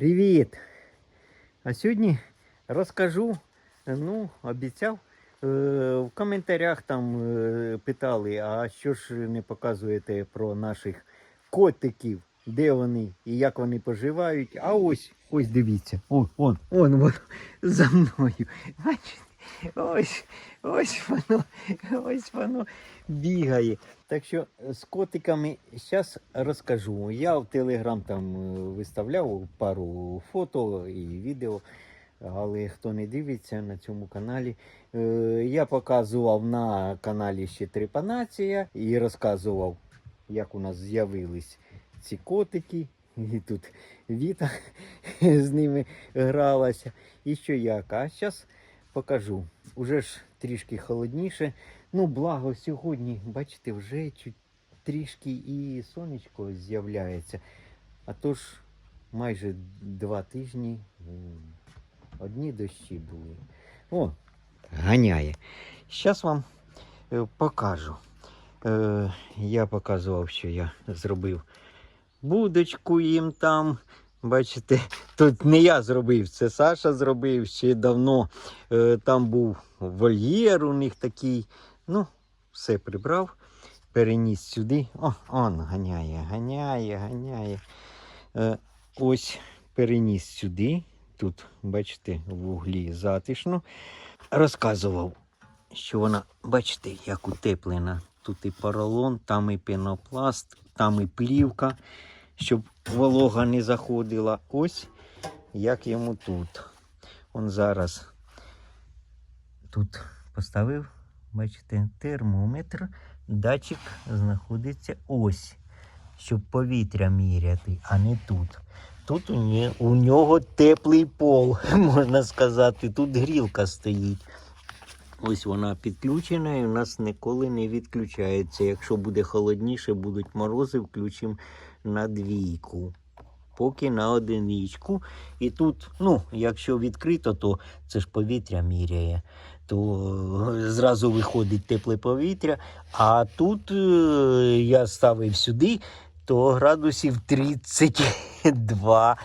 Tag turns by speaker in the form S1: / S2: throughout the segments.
S1: Привіт! А сьогодні розкажу, ну, обіцяв. е, В коментарях там е, питали, а що ж не показуєте про наших котиків, де вони і як вони поживають. А ось, ось дивіться. О, он, он, он за мною. Бачите? Ось, ось воно, ось воно бігає. Так що з котиками зараз розкажу. Я в Телеграм там е, виставляв пару фото і відео, але хто не дивиться на цьому каналі, е, я показував на каналі ще Трепанація і розказував, як у нас з'явились ці котики. І тут Віта з ними гралася. І що як. А зараз покажу. Уже ж трішки холодніше. Ну, благо, сьогодні, бачите, вже чуть трішки і сонечко з'являється. А то ж майже два тижні одні дощі були. О, ганяє. Зараз вам е, покажу. Е, я показував, що я зробив будочку їм там. Бачите, тут не я зробив, це Саша зробив ще давно. Е, там був вольєр у них такий. Ну, все прибрав, переніс сюди. О, он ганяє, ганяє, ганяє. Е, ось переніс сюди. Тут, бачите, в углі затишно. Розказував, що вона, бачите, як утеплена. Тут і поролон, там і пенопласт, там і плівка, щоб волога не заходила. Ось як йому тут. Он зараз тут поставив, бачите, термометр, датчик знаходиться ось, щоб повітря міряти, а не тут. Тут у, нього теплий пол, можна сказати. Тут грілка стоїть. Ось вона підключена і у нас ніколи не відключається. Якщо буде холодніше, будуть морози, включимо на двійку. Поки на одиничку. І тут, ну, якщо відкрито, то це ж повітря міряє, то е, зразу виходить тепле повітря. А тут е, я ставив сюди, то градусів 32.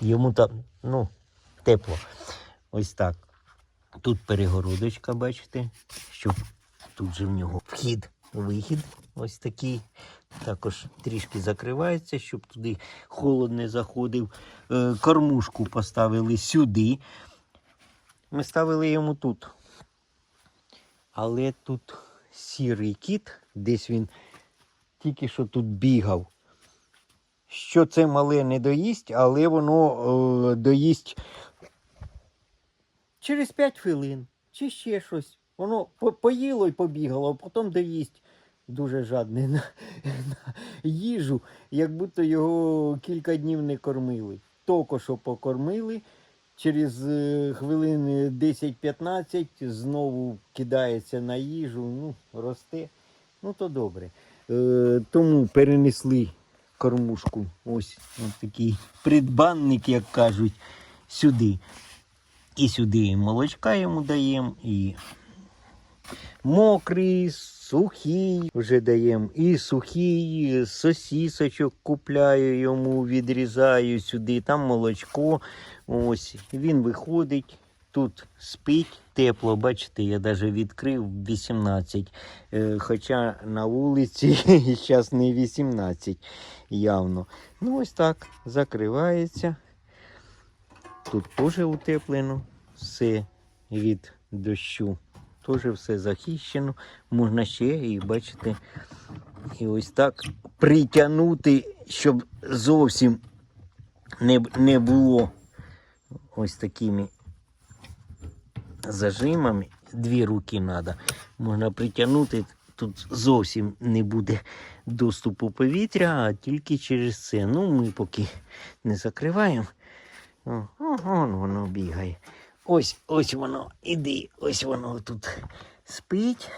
S1: Йому там, ну, тепло. Ось так. Тут перегородочка, бачите, щоб тут же в нього вхід, вихід ось такий. Також трішки закривається, щоб туди холод не заходив. Е, Кормушку поставили сюди. Ми ставили йому тут. Але тут сірий кіт, десь він тільки що тут бігав. Що це мале не доїсть, але воно е, доїсть через 5 хвилин чи ще щось. Воно поїло і побігало, а потім доїсть дуже жадне на, на їжу, як будто його кілька днів не кормили. Тільки що покормили, через е, хвилин 10-15 знову кидається на їжу, ну, росте. Ну, то добре. Е, тому перенесли кормушку. Ось, ось такий придбанник, як кажуть, сюди. І сюди молочка йому даємо, і мокрий, сухий вже даємо, і сухий, сосісочок купляю йому, відрізаю сюди, там молочко. Ось, він виходить. Тут спить тепло, бачите, я навіть відкрив 18. Е, Хоча на вулиці зараз не 18 явно. Ну ось так, закривається. Тут теж утеплено, все від дощу. Теж все захищено. Можна ще і бачите, і ось так притягнути, щоб зовсім не, не було ось такими зажимами. Дві руки треба. Можна притягнути. Тут зовсім не буде доступу повітря, а тільки через це. Ну, ми поки не закриваємо. О, о, вон воно бігає. Ось, ось воно, іди, ось воно тут спить.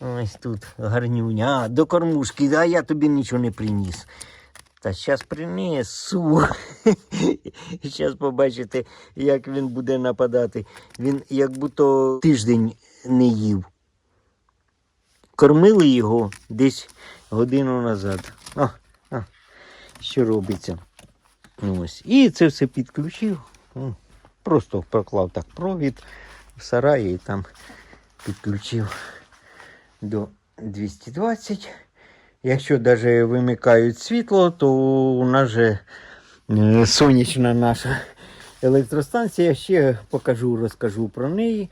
S1: Ось тут гарнюня. А, до кормушки, а я тобі нічого не приніс. Та зараз принесу. Зараз побачите, як він буде нападати. Він як будто тиждень не їв. Кормили його десь годину назад. О, о, що робиться? Ось. І це все підключив. Просто проклав так провід в сараї і там підключив до 220. Якщо навіть вимикають світло, то у нас же е, сонячна наша електростанція. Ще покажу, розкажу про неї.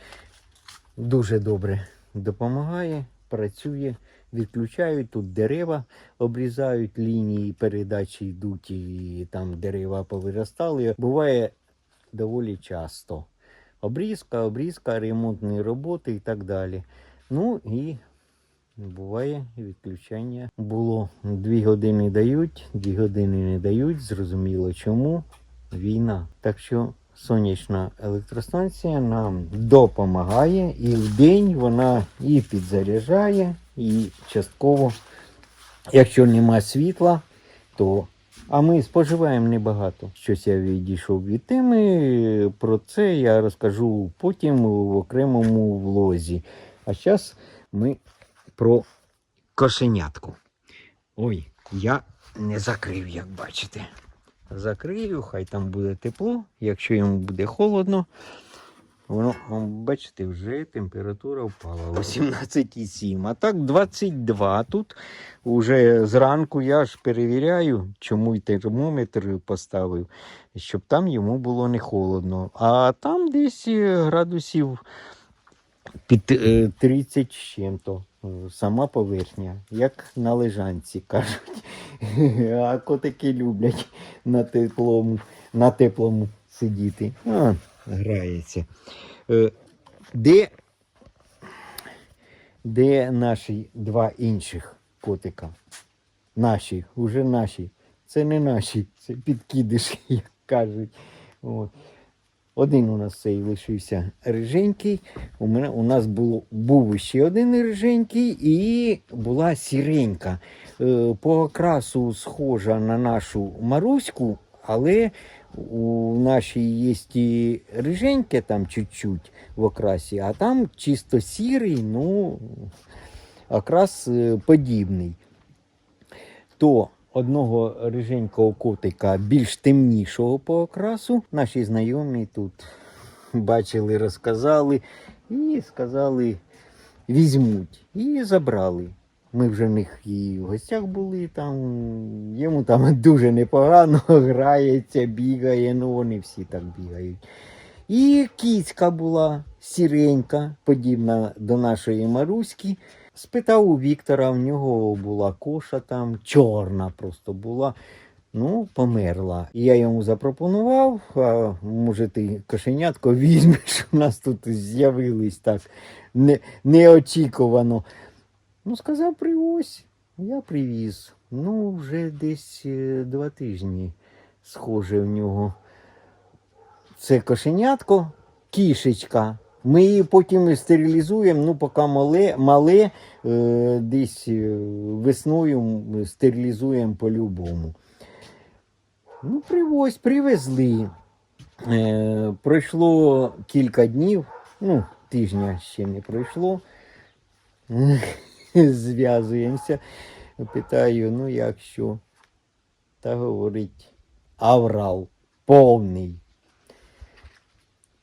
S1: Дуже добре допомагає, працює. Відключають тут дерева, обрізають лінії передачі йдуть і там дерева повиростали. Буває доволі часто. Обрізка, обрізка, ремонтні роботи і так далі. Ну і буває відключення. Було дві години дають, дві години не дають. Зрозуміло чому. Війна. Так що сонячна електростанція нам допомагає, і в день вона і підзаряджає, і частково, якщо нема світла, то а ми споживаємо небагато. Щось я відійшов від теми. Про це я розкажу потім в окремому влозі. А зараз ми про кошенятку. Ой, я не закрив, як бачите. Закрию, хай там буде тепло. Якщо йому буде холодно, воно, бачите, вже температура впала 18,7. А так 22 тут. Уже зранку я ж перевіряю, чому й термометр поставив, щоб там йому було не холодно. А там десь е, градусів під е, 30 з чим-то. е, Сама поверхня, як на лежанці кажуть. А котики люблять на теплому, на теплому сидіти. А, грається. Е, Де, де наші два інших котика? Наші, уже наші. Це не наші, це підкидиші, як кажуть. От. Один у нас цей лишився риженький. У, мене, у нас було, був ще один риженький і була сіренька. Е, по окрасу схожа на нашу Маруську, але у нашій є і риженьке там чуть-чуть в окрасі, а там чисто сірий, ну, окрас е, подібний. То одного риженького котика більш темнішого по окрасу. Наші знайомі тут бачили, розказали і сказали, візьмуть. І забрали. Ми вже в них і в гостях були там. Йому там дуже непогано грається, бігає, ну вони всі так бігають. І кіцька була сіренька, подібна до нашої Маруськи. Спитав у Віктора, в нього була коша там, чорна просто була. Ну, померла. Я йому запропонував, а може ти кошенятко візьмеш, у нас тут з'явились так не, неочікувано. Ну, сказав, привозь. Я привіз. Ну, вже десь е, два тижні схоже в нього. Це кошенятко, кішечка. Ми її потім стерилізуємо, ну, поки мале, мале е, десь е, весною стерилізуємо по-любому. Ну, привозь, привезли. Е, пройшло кілька днів, ну, тижня ще не пройшло. Зв'язуємося. Питаю, ну як що? Та говорить, аврал повний.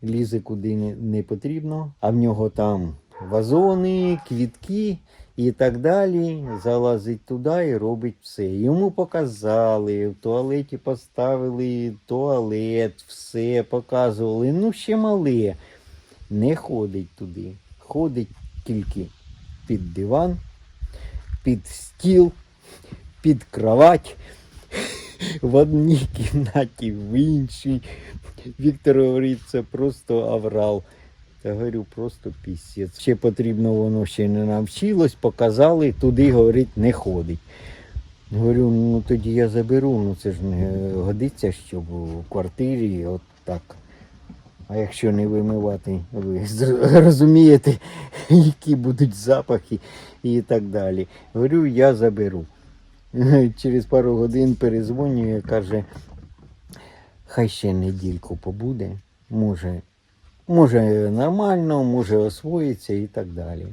S1: Лізе куди не, потрібно, а в нього там вазони, квітки і так далі. Залазить туди і робить все. Йому показали, в туалеті поставили туалет, все показували. Ну, ще мале. Не ходить туди. Ходить тільки під диван, під стіл, під кровать. В одній кімнаті, в іншій. Віктор говорить, це просто аврал. Та говорю, просто пісець. Ще потрібно, воно ще не навчилось, показали, туди, говорить, не ходить. Говорю, ну тоді я заберу, ну це ж не годиться, щоб у квартирі от так. А якщо не вимивати, ви розумієте, які будуть запахи і так далі. Говорю, я заберу. Через пару годин перезвонює, каже, хай ще недільку побуде, може, може нормально, може освоїться і так далі.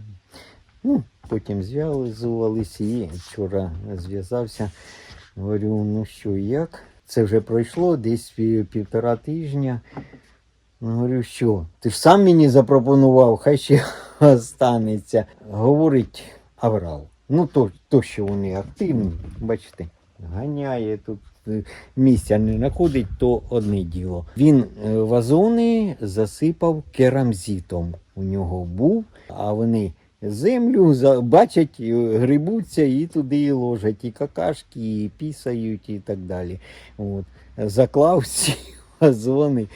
S1: Ну, потім зв'язувалися і вчора зв'язався. Говорю, ну що, як? Це вже пройшло десь пі- півтора тижня. Говорю, що? Ти ж сам мені запропонував, хай ще останеться. Говорить Аврал. Ну, то, то що вони активні, бачите, ганяє тут. е, Місця не знаходить, то одне діло. Він е, вазони засипав керамзитом. У нього був, а вони землю бачать, е, грибуться і туди і ложать, і какашки, і пісають, і так далі. От. Заклав всі вазони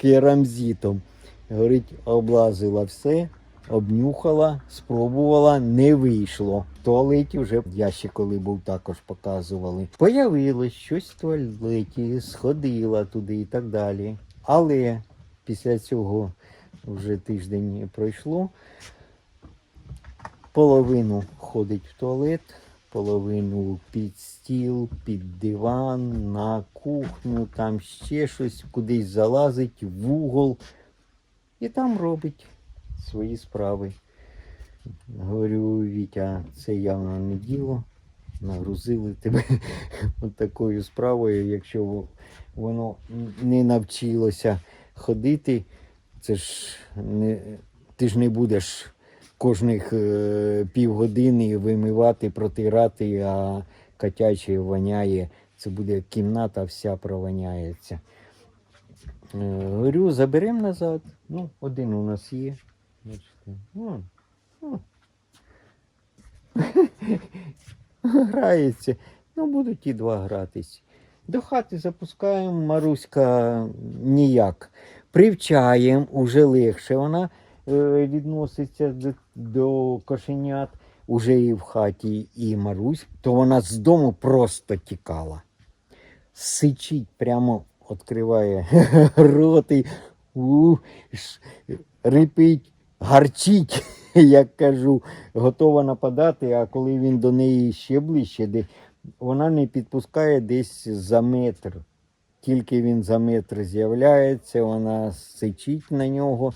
S1: керамзитом. Говорить, облазила все, обнюхала, спробувала, не вийшло. В туалеті вже я ще коли був, також показували. Появилось щось в туалеті, сходила туди і так далі. Але після цього вже тиждень пройшло. Половину ходить в туалет, половину під стіл, під диван, на кухню, там ще щось, кудись залазить в угол і там робить свої справи. Говорю, Вітя, це явно не діло. Нагрузили тебе от такою справою, якщо воно не навчилося ходити, це ж не, ти ж не будеш кожних е, півгодини вимивати, протирати, а котяче воняє. Це буде кімната вся провоняється. Е, Говорю, заберемо назад. Ну, один у нас є. Бачите. Ну, ну. Грається. Ну, будуть і два гратись. До хати запускаємо, Маруська ніяк. Привчаємо, уже легше вона відноситься до, до кошенят. Уже і в хаті, і Марусь, то вона з дому просто тікала. Сичить, прямо відкриває рот і рипить, гарчить, як кажу, готова нападати, а коли він до неї ще ближче, де, вона не підпускає десь за метр. Тільки він за метр з'являється, вона сичить на нього,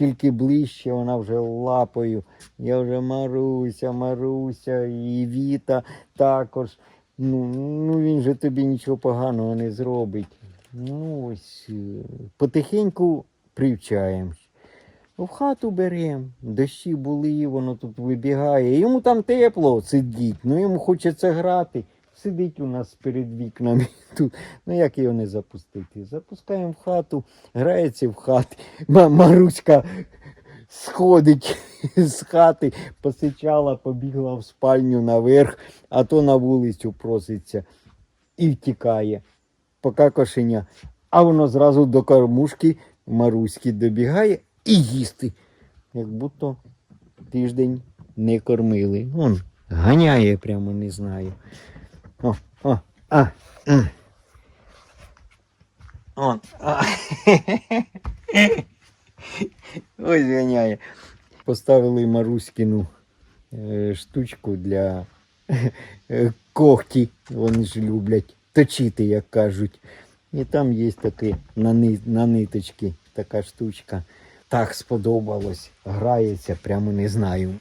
S1: тільки ближче вона вже лапою. Я вже Маруся, Маруся, і Віта також. Ну, ну він же тобі нічого поганого не зробить. Ну ось е, потихеньку привчаємо. В хату беремо, дощі були, воно тут вибігає. Йому там тепло сидіть, ну йому хочеться грати. Сидить у нас перед вікнами тут. Ну як його не запустити? Запускаємо в хату, грається в хаті. Маруська сходить з хати, посичала, побігла в спальню наверх, а то на вулицю проситься і втікає. Поки кошеня. А воно зразу до кормушки Маруськи добігає і їсти. Як будто тиждень не кормили. Вон ганяє прямо, не знаю. А, м. Он, а. Ось ганяє. Поставили Маруськину е, штучку для е, когті. Вони ж люблять точити, як кажуть. І там є таке на, ни, на ниточки така штучка. Так сподобалось. Грається, прямо не знаю.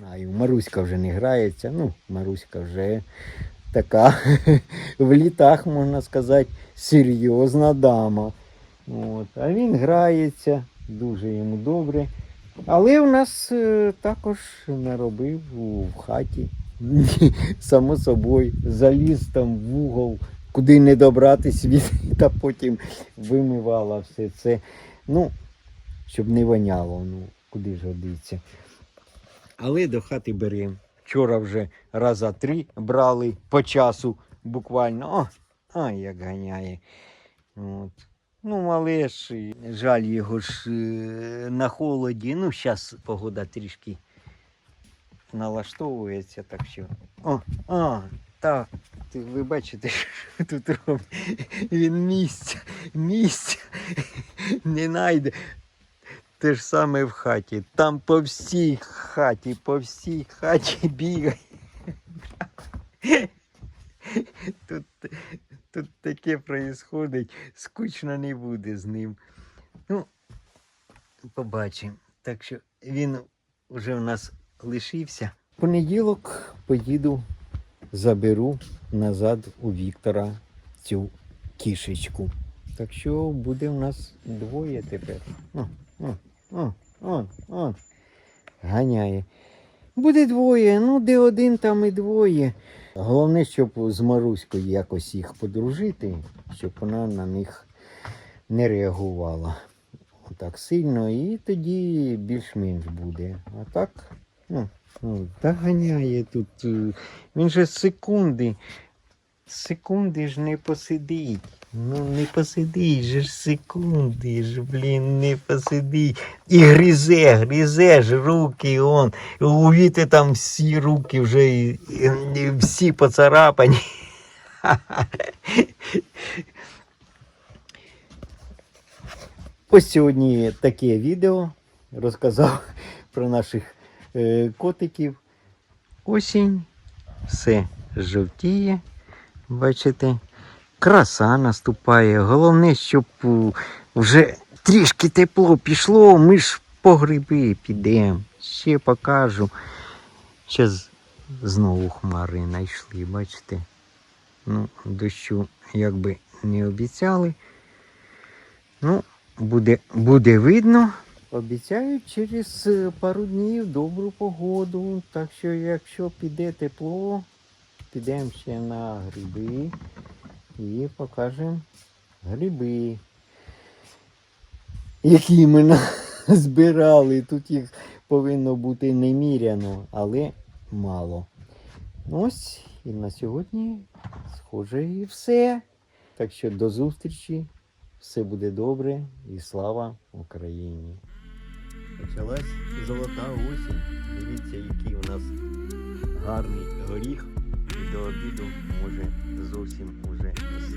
S1: Знаю, Маруська вже не грається. Ну, Маруська вже така в літах, можна сказати, серйозна дама. От. А він грається, дуже йому добре. Але в нас е, також наробив в хаті. Само собою, заліз там в угол, куди не добратись від, та потім вимивала все це. Ну, щоб не воняло, ну, куди ж годиться. Але до хати беремо. Вчора вже раза три брали по часу буквально. О, ай, як ганяє. От. Ну, мале ж, жаль його ж е, на холоді. Ну, зараз погода трішки налаштовується, так що. О, а, так. Ви бачите, що тут робить. Він місця, місця не знайде. Те ж саме в хаті. Там по всій хаті, по всій хаті бігає. Тут, тут таке происходить, скучно не буде з ним. Ну, побачимо. Так що він вже в нас лишився. Понеділок поїду, заберу назад у Віктора цю кішечку. Так що буде в нас двоє тепер. О, о, о, о, о. Ганяє. Буде двоє, ну де один, там і двоє. Головне, щоб з Маруською якось їх подружити, щоб вона на них не реагувала так сильно, і тоді більш-менш буде. А так, ну, ну та ганяє тут. Він же секунди. Секунди ж не посидить. Ну не посидить же ж секунди ж, блін, не посидить. І гризе, гризе ж руки, он. У Віти там всі руки вже і, і, і всі поцарапані. Ось сьогодні таке відео розказав про наших е, котиків. Осінь, все жовтіє, бачите, краса наступає. Головне, щоб е, вже трішки тепло пішло, ми ж по гриби підемо. Ще покажу. Зараз знову хмари знайшли, бачите? Ну, дощу якби не обіцяли. Ну, буде, буде видно. Обіцяють через е, пару днів добру погоду. Так що, якщо піде тепло, підемо ще на гриби і покажемо гриби, які ми збирали. Тут їх повинно бути неміряно, але мало. Ось і на сьогодні, схоже, і все. Так що до зустрічі. Все буде добре і слава Україні. Почалась золота осінь. Дивіться, який у нас гарний горіх. І до обіду може зовсім Rangers.